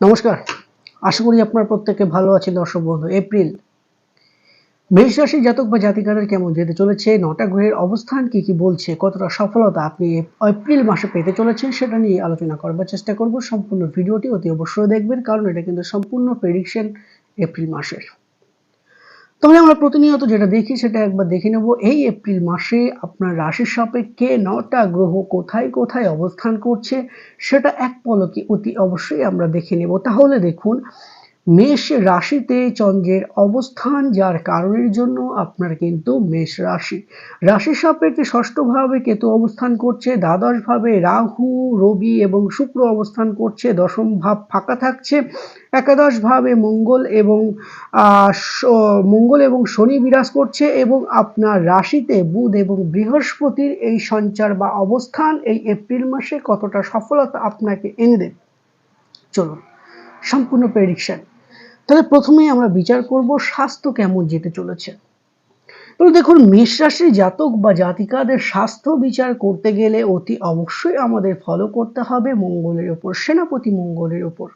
নমস্কার। আশা করি আপনার প্রত্যেকে ভালো আছে দর্শক বন্ধু। এপ্রিল। মেষ রাশির জাতক বা জাতিকাদের কেমন যেতে চলেছে? নটা গ্রহের অবস্থান কি কি বলছে? কতটা সফলতা আপনি এপ্রিল মাসে পেতে চলেছেন সেটা নিয়ে আলোচনা করবার চেষ্টা করব। সম্পূর্ণ ভিডিওটি অতি অবশ্যই দেখবেন, কারণ এটা কিন্তু সম্পূর্ণ প্রেডিকশন এপ্রিল মাসের। তবে আমরা প্রতিনিয়ত যেটা দেখি সেটা একবার দেখে নেব। এই এপ্রিল মাসে আপনার রাশির সাপেক্ষে নটা গ্রহ কোথায় কোথায় অবস্থান করছে সেটা এক পলকে অতি অবশ্যই আমরা দেখে নেব। তাহলে দেখুন মেষ রাশিতে চন্দ্রের অবস্থান, যার কারণের জন্য আপনার কিন্তু মেষ রাশি। রাশির সাপেক্ষে ষষ্ঠভাবে কেতু অবস্থান করছে, দ্বাদশ ভাবে রাহু, রবি এবং শুক্র অবস্থান করছে, দশম ভাব ফাঁকা থাকছে। একাদশ ভাবে মঙ্গল এবং মঙ্গল এবং শনি বিরাজ করছে এবং আপনার রাশিতে বুধ এবং বৃহস্পতির এই সঞ্চার বা অবস্থান এই এপ্রিল মাসে কতটা সফলতা আপনাকে এনে দেবে। চলুন। সম্পূর্ণ প্রেডিকশন তাহলে প্রথমেই আমরা বিচার করব স্বাস্থ্য কেমন যেতে চলেছে। তো দেখুন, মেষ রাশির জাতক বা জাতিকাদের স্বাস্থ্য বিচার করতে গেলে অতি অবশ্যই আমাদের ফলো করতে হবে মঙ্গলের ওপর, সেনাপতি মঙ্গলের ওপর।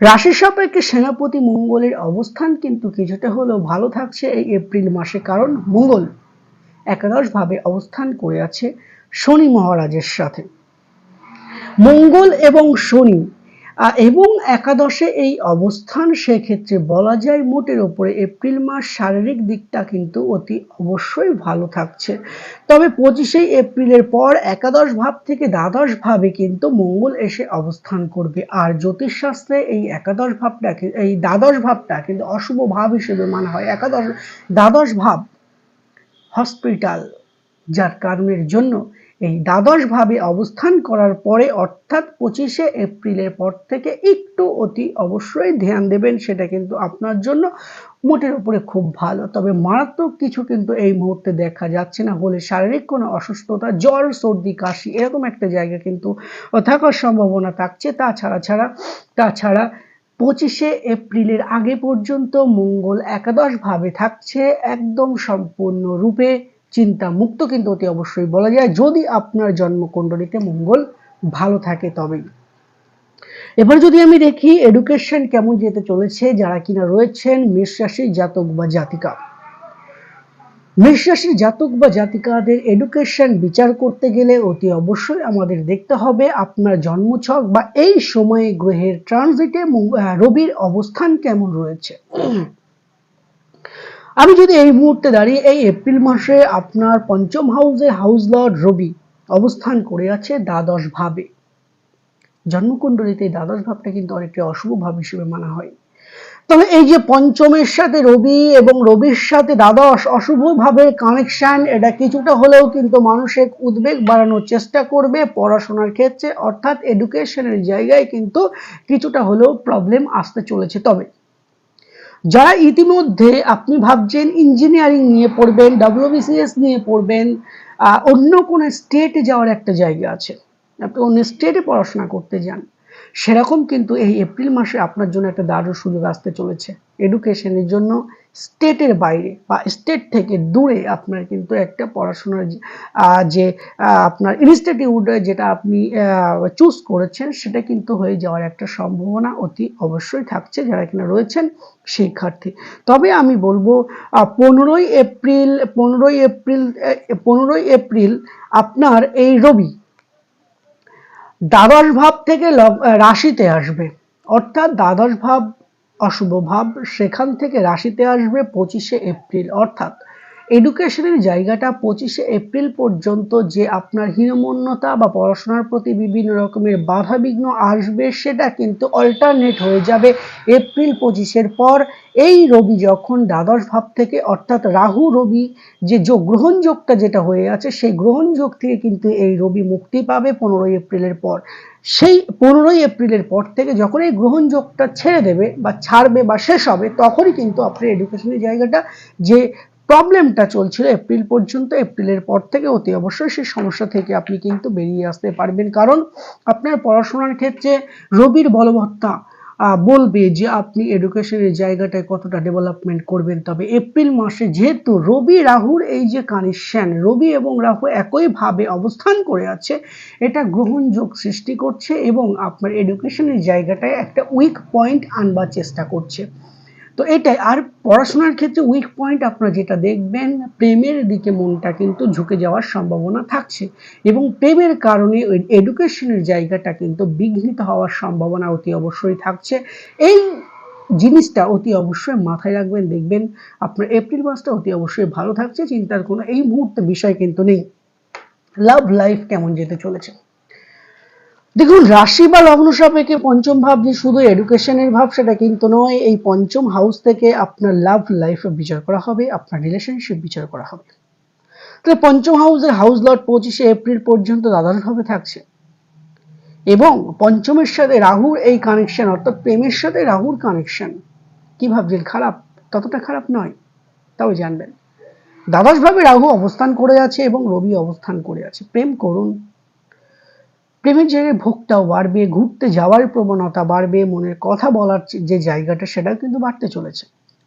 রাশির সাপেক্ষে সেনাপতি মঙ্গলের অবস্থান কিন্তু কিছুটা হলেও ভালো থাকছে এই এপ্রিল মাসে, কারণ মঙ্গল একাদশ ভাবে অবস্থান করে আছে শনি মহারাজের সাথে। মঙ্গল এবং শনি এবং একাদশে এই অবস্থান সেক্ষেত্রে বলা যায় মোটের ওপরে এপ্রিল মাস শারীরিক দিকটা কিন্তু অতি অবশ্যই ভালো থাকছে। তবে পঁচিশে এপ্রিলের পর একাদশ ভাব থেকে দ্বাদশ ভাবে কিন্তু মঙ্গল এসে অবস্থান করবে। আর জ্যোতিষশাস্ত্রে এই একাদশ ভাবটাকে, এই দ্বাদশ ভাবটা কিন্তু অশুভ ভাব হিসেবে মানা হয়। একাদশ, দ্বাদশ ভাব, হসপিটাল, যার কারণের জন্য এই দ্বাদশ ভাবে অবস্থান করার পরে, অর্থাৎ পঁচিশে এপ্রিলের পর থেকে একটু অতি অবশ্যই ধ্যান দেবেন, সেটা কিন্তু আপনার জন্য মোটের উপরে খুব ভালো। তবে মারাত্মক কিছু কিন্তু এই মুহূর্তে দেখা যাচ্ছে না। হলে শারীরিক কোনো অসুস্থতা, জ্বর, সর্দি, কাশি, এরকম একটা জায়গা কিন্তু থাকার সম্ভাবনা থাকছে। তাছাড়া, ছাড়া, তাছাড়া পঁচিশে এপ্রিলের আগে পর্যন্ত মঙ্গল একাদশ ভাবে থাকছে একদম সম্পূর্ণ রূপে চিন্তা মুক্ত কিন্তু অতি অবশ্যই বলা যায়। যদি আপনার জন্মকুণ্ডলিতে মঙ্গল ভালো থাকে তবেই। এবার যদি আমি দেখি এডুকেশন কেমন যেতে চলেছে, যারা কিনা রয়েছেন মেষ রাশির জাতক বা জাতিকা। মেষ রাশির জাতক বা জাতিকাদের এডুকেশন বিচার করতে গেলে অতি অবশ্যই আমাদের দেখতে হবে আপনার জন্মছক বা এই সময়ে গ্রহের ট্রানজিটে রবির অবস্থান কেমন রয়েছে। আমি যদি এই মুহূর্তে দাঁড়িয়ে এই এপ্রিল মাসে আপনার পঞ্চম হাউসে হাউস লর্ড রবি অবস্থান করে আছে দ্বাদশ ভাবে। জন্মকুণ্ডলিতে দ্বাদশ ভাবটা কিন্তু অনেকটা অশুভ ভাব হিসেবে মানা হয়। তবে এই যে পঞ্চমের সাথে রবি এবং রবির সাথে দ্বাদশ অশুভ ভাবে কানেকশন এটা কিছুটা হলেও কিন্তু মানসিক উদ্বেগ বাড়ানোর চেষ্টা করবে পড়াশোনার ক্ষেত্রে, অর্থাৎ এডুকেশনের জায়গায় কিন্তু কিছুটা হলেও প্রবলেম আসতে চলেছে। তবে যারা ইতিমধ্যে আপনি ভাবছেন ইঞ্জিনিয়ারিং নিয়ে পড়বেন ডব্লিউবিসিএস নিয়ে পড়বেন অন্য কোনো স্টেটে যাওয়ার একটা জায়গা আছে। আপনি অন্য স্টেটে পড়াশোনা করতে যান। সেরকম কিন্তু এই এপ্রিল মাসে আপনার জন্য একটা দারুণ সুযোগ আসতে চলেছে। এডুকেশনের জন্য স্টেটের বাইরে বা স্টেট থেকে দূরে আপনার কিন্তু একটা পড়াশোনার যে- আপনার ইনস্টিটিউট যেটা আপনি চুজ করেছেন সেটা কিন্তু হয়ে যাওয়ার একটা সম্ভাবনা অতি অবশ্যই থাকছে যারা কিনা রয়েছেন শিক্ষার্থী। তবে আমি বলব পনেরোই এপ্রিল পনেরোই এপ্রিল পনেরোই এপ্রিল আপনার এই রবি দ্বাদশ ভাব থেকে রাশিতে আসবে। অর্থাৎ দ্বাদশ ভাব, অশুভ ভাব সেখান থেকে রাশিতে আসবে পঁচিশে এপ্রিল। অর্থাৎ এডুকেশনের জায়গাটা পঁচিশে এপ্রিল পর্যন্ত যে আপনার হীনমন্যতা বা পড়াশোনার প্রতি বিভিন্ন রকমের বাধা বিঘ্ন আসবে, সেটা কিন্তু অল্টারনেট হয়ে যাবে এপ্রিল পঁচিশের পর। এই রবি যখন দ্বাদশ ভাব থেকে, অর্থাৎ রাহু রবি যে যোগ গ্রহণযোগটা যেটা হয়ে আছে, সেই গ্রহণযোগ থেকে কিন্তু এই রবি মুক্তি পাবে পনেরোই এপ্রিলের পর। সেই পনেরোই এপ্রিলের পর থেকে যখন এই গ্রহণযোগটা ছেড়ে দেবে বা ছাড়বে বা শেষ হবে, তখনই কিন্তু আপনার এডুকেশনের জায়গাটা যে প্রবলেমটা চলছিল এপ্রিল পর্যন্ত। এপ্রিলের পর থেকে অতি অবশ্যই সেই সমস্যা থেকে আপনি কিন্তু বেরিয়ে আসতে পারবেন। কারণ আপনার পড়াশোনার ক্ষেত্রে রবির বলবত্তা বলবে যে আপনি এডুকেশনের জায়গাটায় কতটা ডেভেলপমেন্ট করবেন। তবে এপ্রিল মাসে যেহেতু রবি, রাহুর এই যে কানেকশন রবি এবং রাহু একইভাবে অবস্থান করে আছে, এটা গ্রহণযোগ সৃষ্টি করছে এবং আপনার এডুকেশনের জায়গাটায় একটা উইক পয়েন্ট আনবার চেষ্টা করছে। তো এটাই। আর পড়াশোনার ক্ষেত্রে উইক পয়েন্ট আপনারা যেটা দেখবেন, প্রেমের দিকে মনটা কিন্তু ঝুঁকে যাওয়ার সম্ভাবনা থাকছে এবং প্রেমের কারণে ওই এডুকেশনের জায়গাটা কিন্তু বিঘ্নিত হওয়ার সম্ভাবনা অতি অবশ্যই থাকছে। এই জিনিসটা অতি অবশ্যই মাথায় রাখবেন, দেখবেন আপনার এপ্রিল মাসটা অতি অবশ্যই ভালো থাকছে, চিন্তার কোনো এই মুহূর্তে বিষয় কিন্তু নেই। লাভ লাইফ কেমন যেতে চলেছে? দেখুন, রাশি বা লগ্ন সাপেক্ষে পঞ্চম ভাব যে শুধু এডুকেশনের ভাব, সেটা কিন্তু নয়। এই পঞ্চম হাউস থেকে আপনার লাভ লাইফ বিচার করা হবে, আপনার রিলেশনশিপ বিচার করা হবে। তাহলে পঞ্চম হাউসের হাউস লট পঁচিশে এপ্রিল পর্যন্ত দ্বাদশভাবে থাকছে। এবং পঞ্চমের সাথে রাহুর এই কানেকশন অর্থাৎ প্রেমের সাথে রাহুর কানেকশন কি ভাবছেন? খারাপ? ততটা খারাপ নয়। তাও জানবেন। দ্বাদশভাবে রাহু অবস্থান করে আছে এবং রবি অবস্থান করে আছে। প্রেম করুন। প্রেমের জায়গায় ভোগটাও বাড়বে, ঘুরতে যাওয়ার প্রবণতা বাড়বে, মনের কথা বলার যে জায়গাটা সেটাও কিন্তু বাড়তে চলেছে।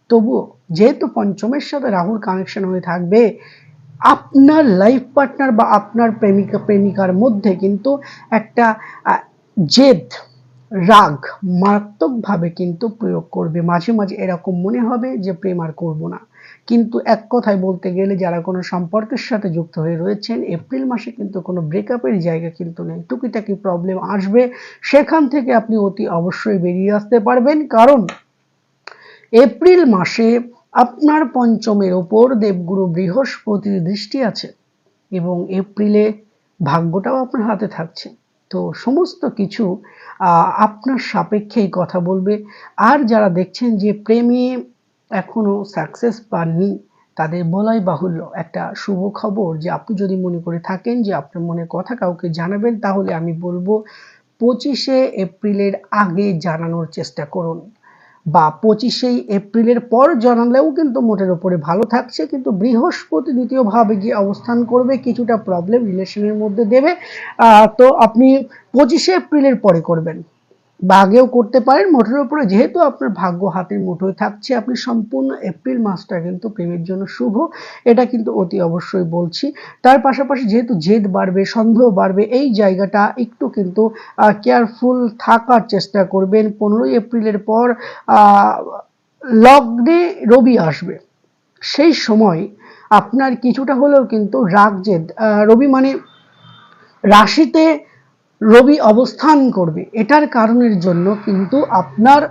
তবুও যেহেতু পঞ্চমের সাথে রাহুর কানেকশন হয়ে থাকবে, আপনার লাইফ পার্টনার বা আপনার প্রেমিকা, প্রেমিকার মধ্যে কিন্তু একটা জেদ, রাগ মারাত্মকভাবে কিন্তু প্রয়োগ করবে। মাঝে মাঝে এরকম মনে হবে যে, প্রেম আর করব না। কিন্তু এক কথায় বলতে গেলে যারা কোনো সম্পর্কের সাথে যুক্ত হয়ে রয়েছেন, এপ্রিল মাসে কিন্তু কোনো ব্রেকআপের জায়গা কিন্তু নেই। টুকিটাকি প্রবলেম আসবে। সেখান থেকে আপনি অতি অবশ্যই বেরিয়ে আসতে পারবেন। কারণ এপ্রিল মাসে আপনার পঞ্চমের ওপর দেবগুরু বৃহস্পতির দৃষ্টি আছে এবং এপ্রিলে ভাগ্যটাও আপনার হাতে থাকছে। তো সমস্ত কিছু আপনার সাপেক্ষেই কথা বলবে। আর যারা দেখছেন যে প্রেমে এখনও সাকসেস পাননি, তাদের বলাই বাহুল্য। একটা শুভ খবর যে, আপনি যদি মনে করে থাকেন যে, আপনার মনের কথা কাউকে জানাবেন, তাহলে আমি বলব পঁচিশে এপ্রিলের আগে জানানোর চেষ্টা করুন। বা পঁচিশেই এপ্রিলের পর জানালেও কিন্তু মোটের ওপরে ভালো থাকছে, কিন্তু বৃহস্পতি দ্বিতীয় ভাবে গিয়ে অবস্থান করবে, কিছুটা প্রবলেম রিলেশনের মধ্যে দেবে। তো আপনি পঁচিশে এপ্রিলের পরে করবেন। বা আগেও করতে পারেন। মোটের উপরে যেহেতু আপনার ভাগ্য হাতের মুঠোয় থাকছে, আপনি সম্পূর্ণ এপ্রিল মাসটা কিন্তু প্রেমের জন্য শুভ। এটা কিন্তু অতি অবশ্যই বলছি। তার পাশাপাশি যেহেতু জেদ বাড়বে, সন্দেহ বাড়বে, এই জায়গাটা একটু কিন্তু কেয়ারফুল থাকার চেষ্টা করবেন। পনেরোই এপ্রিলের পর লগ্নে রবি আসবে। সেই সময় আপনার কিছুটা হলেও কিন্তু রাগ জেদ রবি মানে রাশিতে রবি অবস্থান করবে। এটার কারণের জন্য কিন্তু আপনার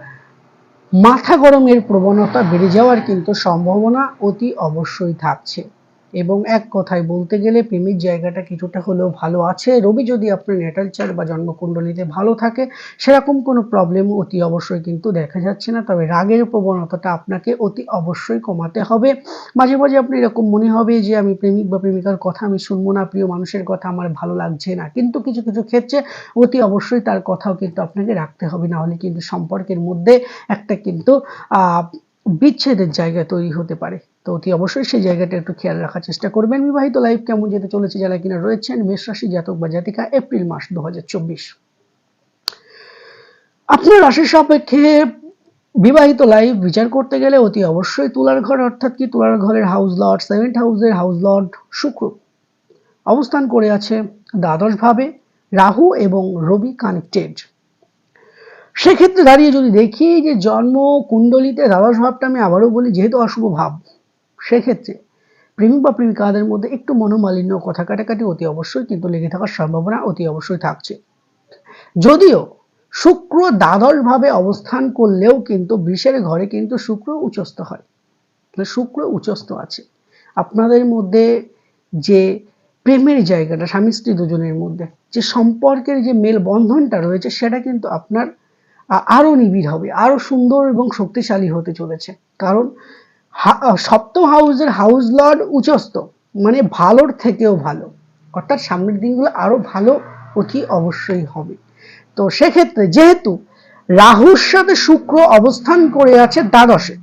মাথা গরমের প্রবণতা বেড়ে যাওয়ার কিন্তু সম্ভাবনা অতি অবশ্যই থাকছে। এবং এক কথায় বলতে গেলে প্রেমের জায়গাটা কিছুটা হলেও ভালো আছে। রবি, যদি আপনার নেটাল চার বা জন্মকুণ্ডলিতে ভালো থাকে, সেরকম কোনো প্রবলেম অতি অবশ্যই কিন্তু দেখা যাচ্ছে না। তবে রাগের প্রবণতাটা আপনাকে অতি অবশ্যই কমাতে হবে। মাঝে মাঝে আপনি এরকম মনে হবে যে, আমি প্রেমিক বা প্রেমিকার কথা আমি শুনব না, প্রিয় মানুষের কথা আমার ভালো লাগছে না। কিন্তু কিছু কিছু ক্ষেত্রে অতি অবশ্যই তার কথাও কিন্তু আপনাকে রাখতে হবে। না হলে কিন্তু সম্পর্কের মধ্যে একটা কিন্তু বিচ্ছেদের জায়গা তৈরি হতে পারে। তো অতি অবশ্যই সেই জায়গাটা একটু খেয়াল রাখার চেষ্টা করবেন। বিবাহিত লাইফ কেমন যেতে চলেছে যারা কিনা রয়েছেন, মেষ রাশি জাতক বা জাতিকা, এপ্রিল মাস দু হাজার চব্বিশ। আপনার রাশির সাপেক্ষে বিবাহিত লাইফ বিচার করতে গেলে অতি অবশ্যই তুলার ঘর, অর্থাৎ কি তুলার ঘরের হাউস লর্ড সেভেন্থ হাউসের হাউস লর্ড শুক্র। অবস্থান করে আছে দ্বাদশ ভাবে রাহু এবং রবি কানেক্টেড সেক্ষেত্রে দাঁড়িয়ে যদি দেখি যে জন্ম কুণ্ডলিতে দ্বাদশ ভাবটা আমি আবারও বলি, যেহেতু অশুভ ভাব, সেক্ষেত্রে প্রেমিক বা প্রেমিকাদের মধ্যে একটু মনোমালিন্য, কথা কাটাকাটি অতি অবশ্যই, কিন্তু লেগে থাকার সম্ভাবনা অতি অবশ্যই থাকছে। যদিও শুক্র দ্বাদশ ভাবে অবস্থান করলেও কিন্তু বৃষের ঘরে কিন্তু শুক্র উচ্চস্থ হয়। শুক্র উচ্চস্থ আছে। আপনাদের মধ্যে যে প্রেমের জায়গাটা স্বামী স্ত্রী দুজনের মধ্যে যে সম্পর্কের যে মেল বন্ধনটা রয়েছে, সেটা কিন্তু আপনার আ- আরও নিবিড় হবে, আরও সুন্দর এবং শক্তিশালী হতে চলেছে। কারণ সপ্তম হাউসের হাউস লর্ড উচ্চস্থ মানে ভালোর থেকেও ভালো। অর্থাৎ সামনের দিনগুলো আরও ভালো অতি অবশ্যই হবে। তো সেক্ষেত্রে যেহেতু রাহুর সাথে শুক্র অবস্থান করে আছে দ্বাদশে,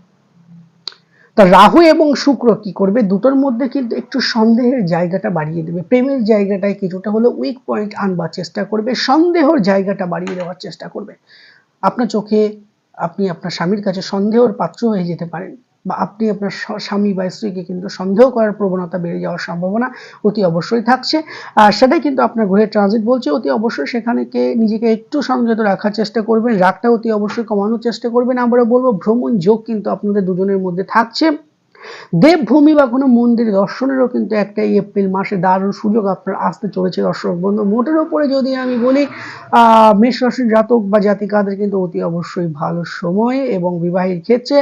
তা রাহু এবং শুক্র কি করবে? দুটোর মধ্যে কিন্তু একটু সন্দেহের জায়গাটা বাড়িয়ে দেবে। প্রেমের জায়গাটায় কিছুটা হলো উইক পয়েন্ট আনবার চেষ্টা করবে, সন্দেহর জায়গাটা বাড়িয়ে দেওয়ার চেষ্টা করবে। আপনার চোখে আপনি আপনার স্বামীর কাছে সন্দেহের পাত্র হয়ে যেতে পারেন বা আপনি আপনার স্বামী বা স্ত্রীকে কিন্তু সন্দেহ করার প্রবণতা বেড়ে যাওয়ার সম্ভাবনা অতি অবশ্যই থাকছে। আর সেটাই কিন্তু আপনার গ্রহের ট্রানজিট বলছে, অতি অবশ্যই সেখানে কে নিজেকে একটু সংযত রাখার চেষ্টা করবেন, রাগটা অতি অবশ্যই কমানোর চেষ্টা করবেন। আমরা বলব ভ্রমণ যোগ কিন্তু আপনাদের দুজনের মধ্যে থাকছে। দেবভূমি বা কোনো মন্দির দর্শনেরও কিন্তু একটা এপ্রিল মাসে দারুণ সুযোগ আপনার আসতে চলেছে, দর্শক বন্ধু। মোটের ওপরে যদি আমি বলি মেষ রাশির জাতক বা জাতিকাদের কিন্তু অতি অবশ্যই ভালো সময় এবং বিবাহের ক্ষেত্রে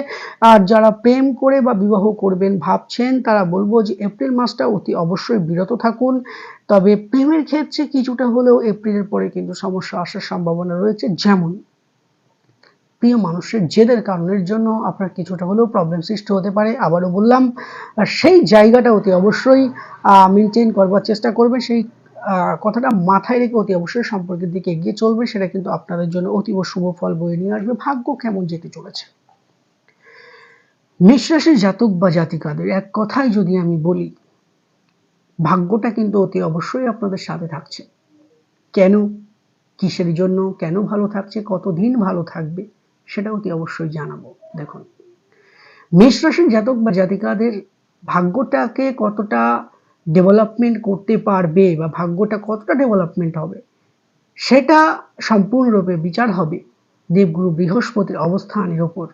আর যারা প্রেম করে বা বিবাহ করবেন ভাবছেন, তারা বলব যে এপ্রিল মাসটা অতি অবশ্যই বিরত থাকুন। তবে প্রেমের ক্ষেত্রে কিছুটা হলেও এপ্রিলের পরে কিন্তু সমস্যা আসার সম্ভাবনা রয়েছে, যেমন প্রিয় মানুষের জেদের কারণের জন্য আপনার কিছুটা হলেও প্রবলেম সৃষ্টি হতে পারে, আবারও বললাম। সেই জায়গাটা অতি অবশ্যই মেনটেন করবার চেষ্টা করবে। সেই কথাটা মাথায় রেখে অতি অবশ্যই সম্পর্কের দিকে এগিয়ে চলবে, সেটা কিন্তু আপনাদের জন্য অতীব শুভ ফল বয়ে নিয়ে আসবে। ভাগ্য কেমন যেতে চলেছে? নিঃশ্বাসের জাতক বা জাতিকাদের এক কথায় যদি আমি বলি, ভাগ্যটা কিন্তু অতি অবশ্যই আপনাদের সাথে থাকছে। কেন? কিসের জন্য? কেন ভালো থাকছে? কতদিন ভালো থাকবে? সেটা অতি অবশ্যই জানাব। দেখুন, মেষ রাশির জাতক বা জাতিকাদের ভাগ্যটাকে কতটা ডেভেলপমেন্ট করতে পারবে বা ভাগ্যটা কতটা ডেভেলপমেন্ট হবে, সেটা সম্পূর্ণরূপে বিচার হবে দেবগুরু বৃহস্পতির অবস্থানের ওপর।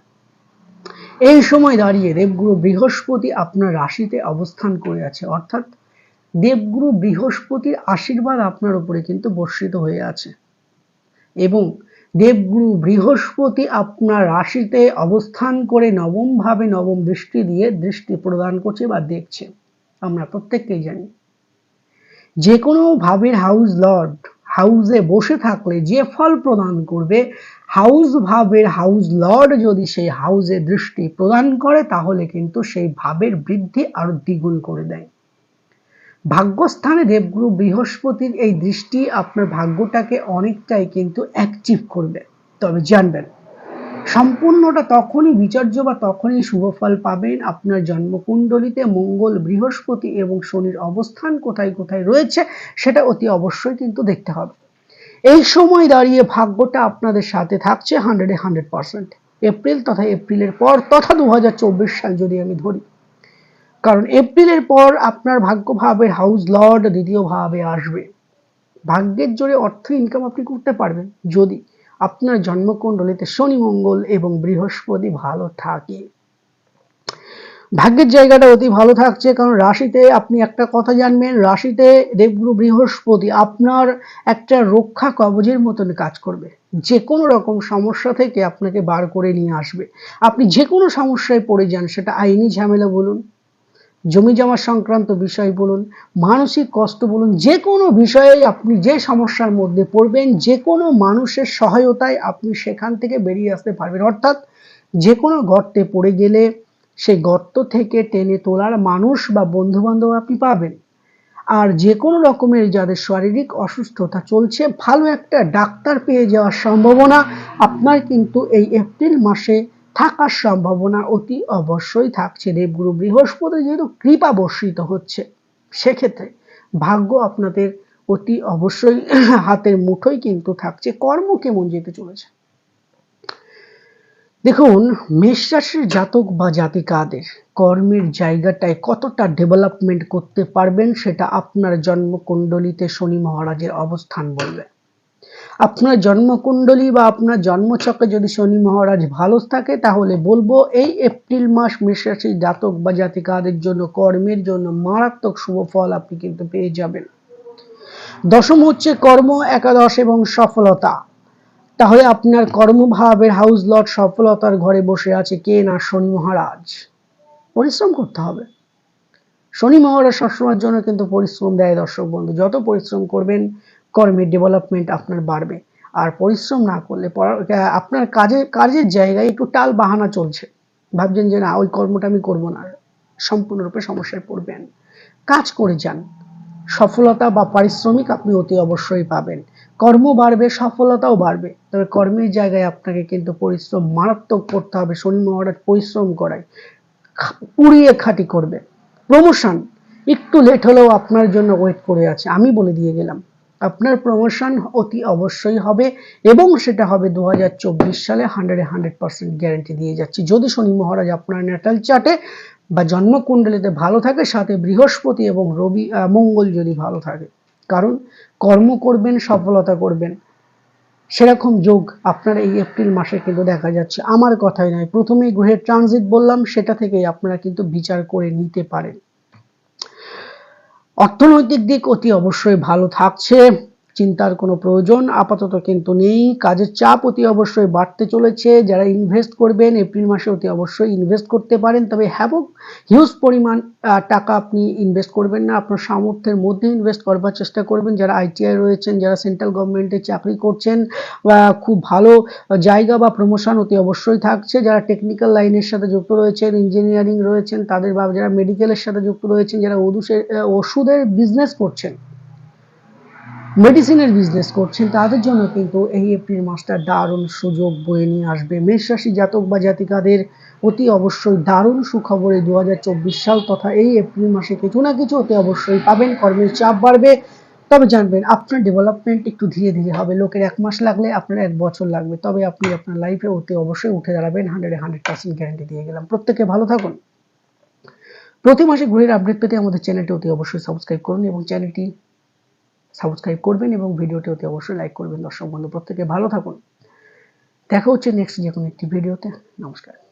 এই সময় দাঁড়িয়ে দেবগুরু বৃহস্পতি আপনার রাশিতে অবস্থান করে আছে, অর্থাৎ দেবগুরু বৃহস্পতির আশীর্বাদ আপনার উপরে কিন্তু বর্ষিত হয়ে আছে। এবং দেবগুরু বৃহস্পতি আপনার রাশিতে অবস্থান করে নবম ভাবে নবম দৃষ্টি দিয়ে দৃষ্টি প্রদান করছে বা দেখছে। আমরা প্রত্যেককেই জানি। যে কোনো ভাবের হাউস লর্ড হাউসে বসে থাকলে যে ফল প্রদান করবে, হাউস ভাবের হাউস লর্ড যদি সেই হাউসে দৃষ্টি প্রদান করে, তাহলে কিন্তু সেই ভাবের বৃদ্ধি আরও দ্বিগুণ করে দেয়। ভাগ্যস্থানে দেবগুরু বৃহস্পতির এই দৃষ্টি আপনার ভাগ্যটাকে অনেকটাই কিন্তু অ্যাক্টিভ করবে। তবে জানবেন, সম্পূর্ণটা তখনই বিচার্য বা তখনই শুভ ফল পাবেন আপনার জন্মকুণ্ডলিতে মঙ্গল বৃহস্পতি এবং শনির অবস্থান কোথায় কোথায় রয়েছে সেটা অতি অবশ্যই কিন্তু দেখতে হবে। এই সময় দাঁড়িয়ে ভাগ্যটা আপনাদের সাথে থাকছে হান্ড্রেডে হান্ড্রেড পার্সেন্ট এপ্রিল তথা এপ্রিলের পর তথা দু হাজার চব্বিশ সাল যদি আমি ধরি কারণ এপ্রিলের পর আপনার ভাগ্য ভাবের হাউস লর্ড দ্বিতীয় ভাবে আসবে। ভাগ্যের জোরে অর্থ ইনকাম আপনি করতে পারবেন যদি আপনার জন্মকুণ্ডলিতে শনি, মঙ্গল এবং বৃহস্পতি ভালো থাকে। ভাগ্যের জায়গাটা অতি ভালো থাকছে কারণ রাশিতে আপনি একটা কথা জানবেন, রাশিতে দেবগুরু বৃহস্পতি আপনার একটা রক্ষা কবজের মতন কাজ করবে। যে কোনো রকম সমস্যা থেকে আপনাকে বার করে নিয়ে আসবে। আপনি যে কোনো সমস্যায় পড়ে যান, সেটা আইনি ঝামেলা বলুন জমি জমা সংক্রান্ত বিষয় বলুন, মানসিক কষ্ট বলুন, যে কোনো বিষয়ে আপনি যে সমস্যার মধ্যে পড়বেন, যে কোনো মানুষের সহায়তায় আপনি সেখান থেকে বেরিয়ে আসতে পারবেন। অর্থাৎ যে কোনো গর্তে পড়ে গেলে সেই গর্ত থেকে টেনে তোলার মানুষ বা বন্ধু বান্ধব আপনি পাবেন। আর যে কোনো রকমের যাদের শারীরিক অসুস্থতা চলছে, ভালো একটা ডাক্তার পেয়ে যাওয়ার সম্ভাবনা আপনার কিন্তু এই এপ্রিল মাসে থাকার সম্ভাবনা অতি অবশ্যই থাকছে। দেবগুরু বৃহস্পতি যেহেতু কৃপা বর্ষিত হচ্ছে, সেক্ষেত্রে ভাগ্য আপনাদের অতি অবশ্যই হাতের মুঠোই কিন্তু থাকছে। কর্ম কেমন যেতে চলেছে? দেখুন, মেষ রাশির জাতক বা জাতিকাদের কর্মের জায়গাটায় কতটা ডেভেলপমেন্ট করতে পারবেন, সেটা আপনার জন্মকুণ্ডলিতে শনি মহারাজের অবস্থান বলবে। আপনার জন্মকুণ্ডলী বা আপনার জন্মচক্রে যদি শনি মহারাজ ভালো থাকে, তাহলে বলব এই এপ্রিল মাস মেষরাশি জাতক বা জাতিকাদের জন্য, কর্মের জন্য মারাত্মক শুভ ফল আপনি কিন্তু পেয়ে যাবেন। দশম হচ্ছে কর্ম, একাদশ এবং সফলতা। তাহলে আপনার কর্মভাবের হাউস লট সফলতার ঘরে বসে আছে কে না? শনি মহারাজ। পরিশ্রম করতে হবে। শনি মহারাজ সবসময়ের জন্য কিন্তু পরিশ্রম দেয় দর্শক বন্ধু। যত পরিশ্রম করবেন কর্মের ডেভেলপমেন্ট আপনার বাড়বে। আর পরিশ্রম না করলে আপনার কাজের কাজের জায়গায় একটু টাল বাহানা চলছে। ভাবছেন যে না, ওই কর্মটা আমি করব না। সম্পূর্ণরূপে সমস্যায় পড়বেন। কাজ করে যান। সফলতা বা পারিশ্রমিক আপনি অতি অবশ্যই পাবেন। কর্ম বাড়বে, সফলতাও বাড়বে। তবে কর্মের জায়গায় আপনাকে কিন্তু পরিশ্রম মারাত্মক করতে হবে। শনি মহারাজ পরিশ্রম করায়। পুড়িয়ে খাটি করবে। প্রমোশন একটু লেট হলেও আপনার জন্য ওয়েট করে আছে। আমি বলে দিয়ে গেলাম। আপনার প্রমোশন অতি অবশ্যই হবে এবং সেটা হবে দু হাজার চব্বিশ সালে হান্ড্রেডে হান্ড্রেড পার্সেন্ট গ্যারেন্টি দিয়ে যাচ্ছি। যদি শনি মহারাজ আপনার ন্যাটাল চার্টে বা জন্মকুণ্ডলিতে ভালো থাকে, সাথে বৃহস্পতি এবং রবি মঙ্গল যদি ভালো থাকে, কারণ কর্ম করবেন, সফলতা করবেন, সেরকম যোগ আপনার এই এপ্রিল মাসে কিন্তু দেখা যাচ্ছে। আমার কথাই নয়, প্রথমেই গ্রহের ট্রানজিট বললাম, সেটা থেকেই আপনারা কিন্তু বিচার করে নিতে পারেন। অর্থনৈতিক দিক অতি অবশ্যই ভালো থাকছে। চিন্তার কোনো প্রয়োজন আপাতত কিন্তু নেই। কাজের চাপ অতি অবশ্যই বাড়তে চলেছে। যারা ইনভেস্ট করবেন, এপ্রিল মাসে অতি অবশ্যই ইনভেস্ট করতে পারেন। তবে হ্যাভক হিউজ পরিমাণ টাকা আপনি ইনভেস্ট করবেন না। আপনার সামর্থ্যের মধ্যে ইনভেস্ট করবার চেষ্টা করবেন। যারা আইটিআই রয়েছেন, যারা সেন্ট্রাল গভর্নমেন্টে চাকরি করছেন খুব ভালো জায়গা বা প্রমোশন অতি অবশ্যই থাকছে। যারা টেকনিক্যাল লাইনের সাথে যুক্ত রয়েছেন ইঞ্জিনিয়ারিং রয়েছেন, তাদের বা যারা মেডিকেলের সাথে যুক্ত রয়েছেন, যারা ওষুধের ওষুধের বিজনেস করছেন মেডিসিনের বিজনেস করছেন, তাদের জন্য কিন্তু এই এপ্রিল মাসটা দারুণ সুযোগ বয়ে নিয়ে আসবে। মেষ রাশি জাতক বা জাতিকাদের অতি অবশ্যই দারুণ সুখবর এই দু সাল তথা এই এপ্রিল মাসে কিছু না কিছু অতি অবশ্যই পাবেন, কর্মের চাপ বাড়বে। তবে জানবেন, আপনার ডেভেলপমেন্ট একটু ধীরে ধীরে হবে। লোকের এক মাস লাগলে আপনার এক বছর লাগবে। তবে আপনি আপনার লাইফে অতি অবশ্যই উঠে দাঁড়াবেন হান্ড্রেড হান্ড্রেড পার্সেন্ট গ্যারান্টি দিয়ে গেলাম। প্রত্যেকে ভালো থাকুন। প্রতি মাসে ঘুরের আপডেট পেতে আমাদের চ্যানেলটি অতি অবশ্যই সাবস্ক্রাইব করুন এবং চ্যানেলটি সাবস্ক্রাইব করবেন এবং ভিডিওটি অতি অবশ্যই লাইক করবেন। দর্শক বন্ধু, প্রত্যেকে ভালো থাকুন। দেখা হচ্ছে নেক্সট যে কোনো একটি ভিডিওতে। নমস্কার।